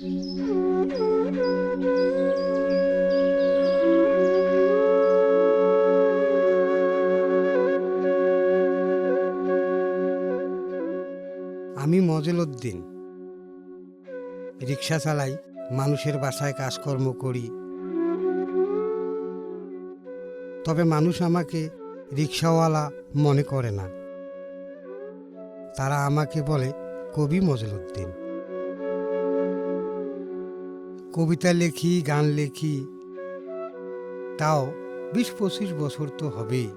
আমি মজেল উদ্দিন রিক্সা চালাই, মানুষের বাসায় কাজকর্ম করি। তবে মানুষ আমাকে রিক্সাওয়ালা মনে করে না। তারা আমাকে বলে কবি মজল উদ্দিন কবিতা লেখি, গান লেখি। তাও বিশ পঁচিশ বছর তো হবেই।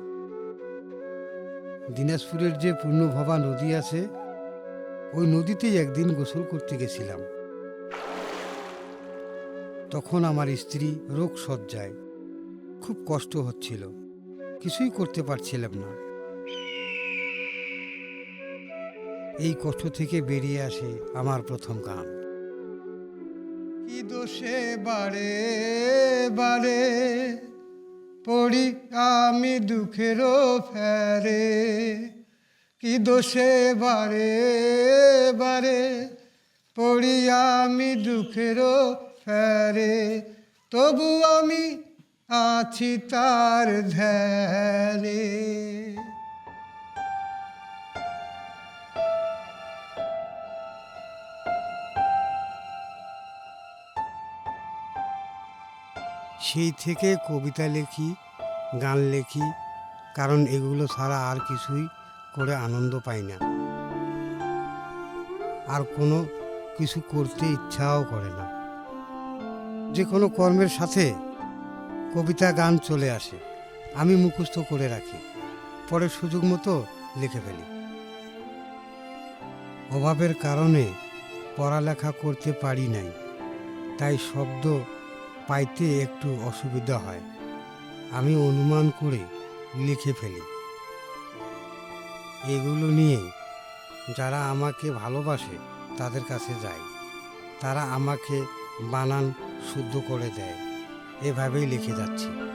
দিনাজপুরের যে পূর্ণভবা নদী আছে, ওই নদীতেই একদিন গোসল করতে গেছিলাম। তখন আমার স্ত্রী রোগ সজ্জায় খুব কষ্ট হচ্ছিল, কিছুই করতে পারছিলাম না। এই কষ্ট থেকে বেরিয়ে আসে আমার প্রথম গান। দোষে বারে বারে, পড়ি আমি দুঃখেরও ফেরে। কি দোষে বারে বারে, পড়ি আমি দুঃখেরও ফেরে। তবু আমি আছি তার ধ্যানে। সেই থেকে কবিতা লেখি, গান লেখি, কারণ এগুলো ছাড়া আর কিছুই করে আনন্দ পাই না। আর কোনো কিছু করতে ইচ্ছাও করে না। যে কোনো কর্মের সাথে কবিতা, গান চলে আসে, আমি মুখস্থ করে রাখি, পরে সুযোগ মতো লিখে ফেলি। অভাবের কারণে পড়ালেখা করতে পারি নাই, তাই শব্দ পাইতে একটু অসুবিধা হয়। আমি অনুমান করে লিখে ফেলি। এগুলো নিয়ে যারা আমাকে ভালোবাসে, তাদের কাছে যায় তারা আমাকে বানান শুদ্ধ করে দেয়। এভাবেই লিখে যাচ্ছি।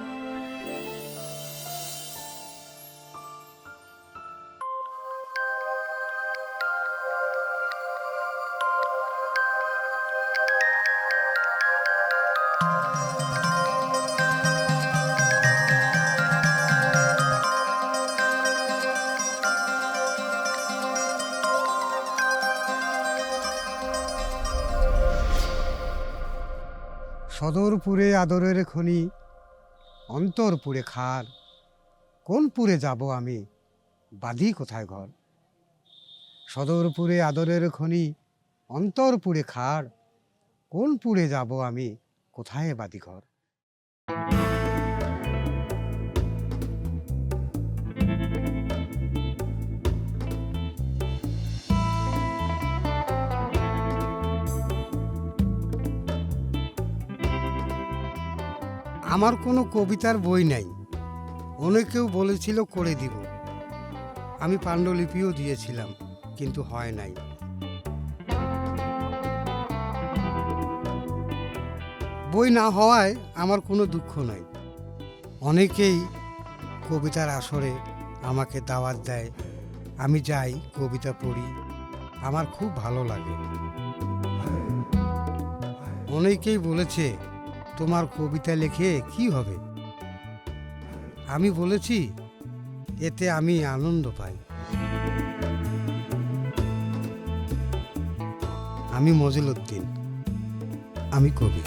সদরপুরে আদরের খনি, অন্তরপুরে খার কোন পুরে যাব আমি? বাঁধি কোথায় ঘর? সদরপুরে আদরের খনি, অন্তরপুরে খার কোন পুরে যাব আমি? কোথায় বাদি ঘর আমার কোনো কবিতার বই নাই। অনেকেও বলেছিল করে দিব। আমি পাণ্ডুলিপিও দিয়েছিলাম, কিন্তু হয় নাই। বই না হওয়ায় আমার কোনো দুঃখ নাই। অনেকেই কবিতার আসরে আমাকে দাওয়াত দেয়, আমি যাই, কবিতা পড়ি। আমার খুব ভালো লাগে। অনেকেই বলেছে, তোমার কবিতা লেখে কি হবে? আমি বলেছি, এতে আমি আনন্দ পাই। আমি মজিল উদ্দিন। আমি কবি।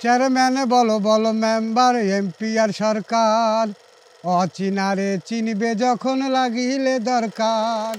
চেয়ারম্যান বলো বলো মেম্বার এমপি আর সরকার অচিনারে চিনবে যখন লাগিলে দরকার।